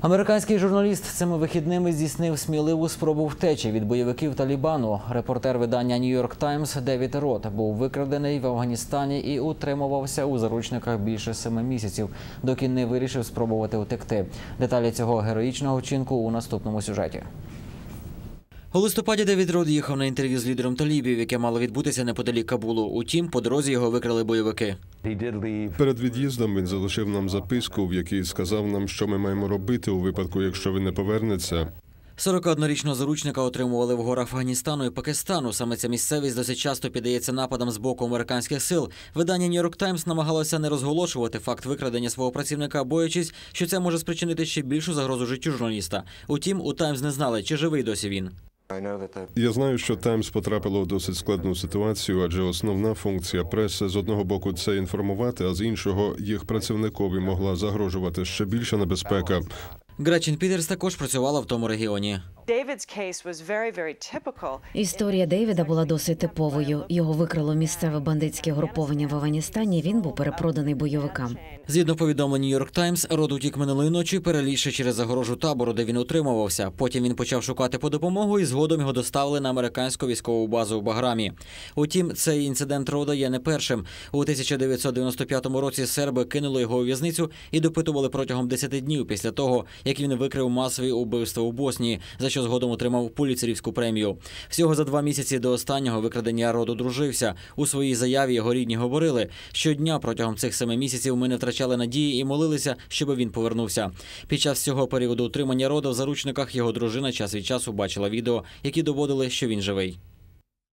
Американський журналіст цими вихідними здійснив сміливу спробу втечі від бойовиків Талібану. Репортер видання York Times Девід Рот був викрадений в Афганістані і утримувався у заручниках більше семи місяців, доки не вирішив спробувати утекти. Деталі цього героїчного вчинку у наступному сюжеті. У листопаді Девід Род їхав на інтерв'ю з лідером талібів, яке мало відбутися неподалік Кабулу. Утім, по дорозі його викрали бойовики. Перед від'їздом він залишив нам записку, в якій сказав нам, що ми маємо робити у випадку, якщо він не повернеться. 41-річного заручника отримували в горах Афганістану і Пакистану. Саме ця місцевість досить часто піддається нападам з боку американських сил. Видання New York Times намагалося не розголошувати факт викрадення свого працівника, боячись, що це може спричинити ще більшу загрозу життю журналіста. Утім, у Таймс не знали, чи живий досі він. Я знаю, що Таймс потрапило в досить складну ситуацію, адже основна функція преси з одного боку це інформувати, а з іншого їх працівникові могла загрожувати ще більша небезпека. Гречин Пітерс також працювала в тому регіоні. Історія Дейвіда була досить типовою. Його викрало місцеве бандитське груповання в Афганістані. Він був перепроданий бойовикам. Згідно повідомлень New York Times, род утік минулої ночі, перелізши через загорожу табору, де він утримувався. Потім він почав шукати по допомогу і згодом його доставили на американську військову базу в Баграмі. Утім, цей інцидент рода є не першим. У 1995 році серби кинули його у в'язницю і допитували протягом 10 днів після того, як він викрив масові убивства у Боснії, за що згодом отримав поліцерівську премію. Всього за два місяці до останнього викрадення роду дружився. У своїй заяві його рідні говорили, щодня протягом цих семи місяців ми не втрачали надії і молилися, щоб він повернувся. Під час цього періоду утримання роду в заручниках його дружина час від часу бачила відео, які доводили, що він живий.